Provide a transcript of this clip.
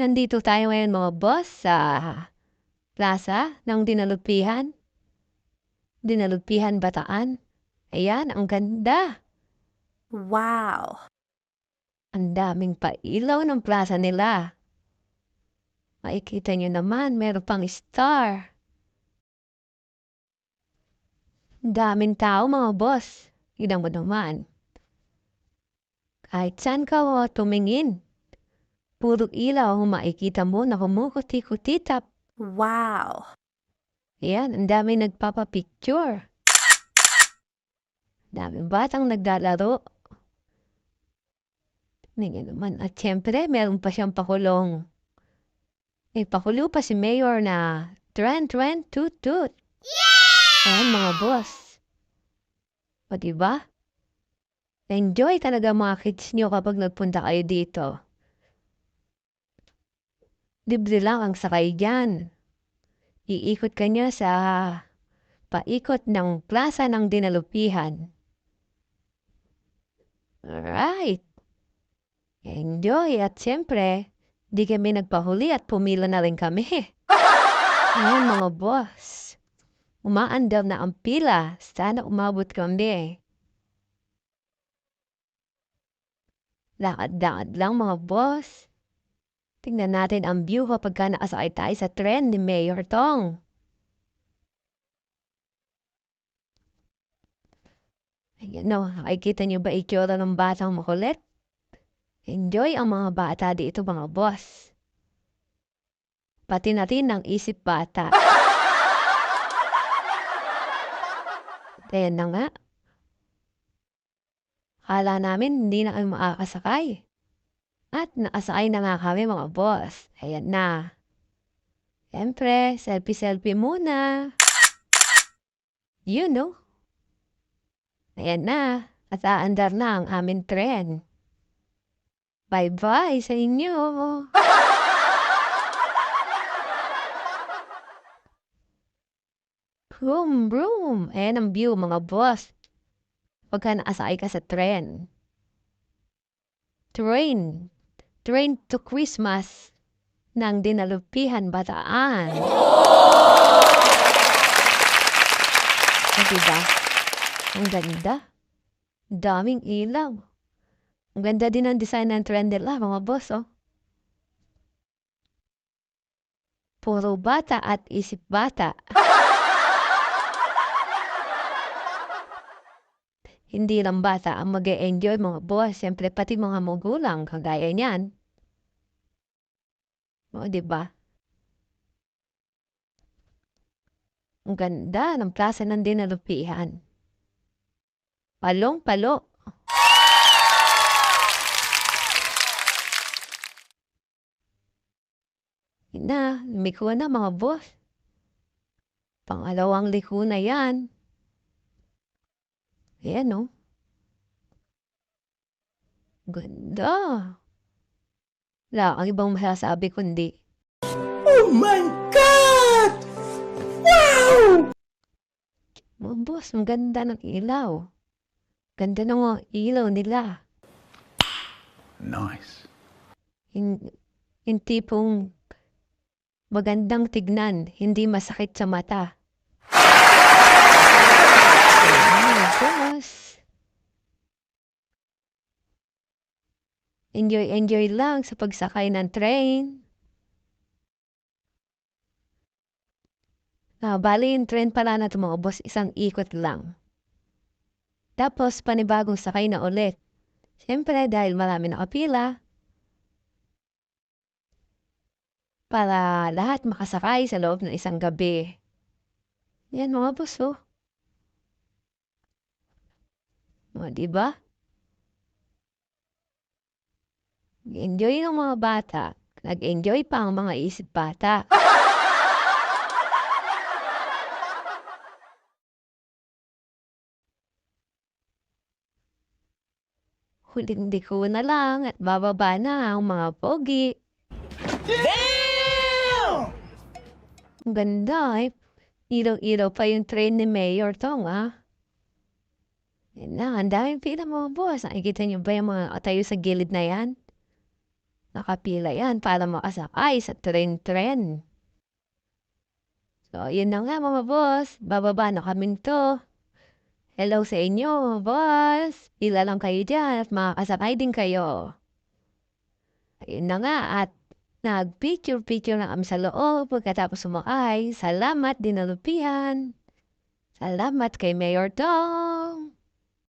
Nandito tayo ngayon mga boss sa plaza ng Dinalupihan. Dinalupihan Bataan. Ayan, ang ganda. Wow. Ang daming pailaw ng plaza nila. Makikita nyo naman, meron pang star. Daming tao mga boss. Tignan mo naman. Kahit saan ka o tumingin, puro ilaw makikita mo na kumukuti-kutitap. Wow. Ayan, ang dami nagpapapicture. Daming batang naglalaro. Tingnan naman. At syempre, meron pa siyang pakulong. May pakulo pa si Mayor na tren, tren, toot, toot. Ayan, mga boss. O, diba? Enjoy talaga mga kids nyo kapag nagpunta kayo dito. Libre lang ang sakay dyan. Iikot ka niya sa paikot ng plaza ng dinalupihan. Alright. Enjoy at siyempre, di kami nagpahuli at pumila na rin kami. Ayan mga boss. Umaandam na ang pila. Sana umabot kami. Lakad-lakad lang mga boss. Tingnan natin ang view kapag ka nakasakay tayo sa tren ni Mayor Tong. Ayan no, nakikita niyo ba itsura ng batang makulit? Enjoy ang mga bata dito mga boss. Pati natin ang isip bata. Ayan na nga. Kala namin hindi na kami makakasakay. At nakasakay na nga kami mga boss. Ayan na. Siyempre, selfie-selfie muna. You know. Ayan na. At aandar na ang aming tren. Bye-bye sa inyo. Vroom, vroom. Ayan ang view mga boss. Pagka nakasakay ka sa tren. Train. Train to Christmas ng Dinalupihan Bataan. O diba? Ang ganda. Daming ilaw. Ang ganda din ang design ng tren nila, mga boss, oh. Puro bata at isip bata. Hindi lang bata ang mag enjoy mga boss. Siyempre, pati mga magulang, kagaya niyan. O, di ba? Ang ganda ng plaza ng dinalupihan. Palong-palo. Na, liko na mga boss. Pangalawang liko na yan. Ayan, no? Ganda. Wala kang ibang masasabi kundi. Oh my God! Wow! Mga boss, ang ganda ng ilaw. Ganda ng mga ilaw nila. Nice. Yung, yung tipong magandang tignan, hindi masakit sa mata. Ayan, boss. Enjoy, enjoy lang sa pagsakay ng train. Ah, bali yung train pala na boss, isang ikot lang. Tapos panibagong sakay na ulit. Siyempre dahil marami nakapila. Para lahat makasakay sa loob ng isang gabi. Yan mga boss oh. O, diba? Enjoy ng mga bata. Nag-enjoy pa ang mga isip bata. Huling ko na lang at bababa na ang mga pogi. Ang ganda eh. Ilaw-ilaw pa yung train ni Mayor Tong ah. Yan na, ang daming pila mga boss. Nakikita niyo ba yung mga tayo sa gilid na yan? Nakapila yan para makasakay sa tren-tren. So, yun na nga mga boss. Bababa na kami to. Hello sa inyo, boss. Pila lang kayo dyan at makakasakay din kayo. Ayun na nga at nag-picture-picture na kami sa loob pagkatapos sumakay. Salamat dinalupihan. Salamat kay Mayor Dong.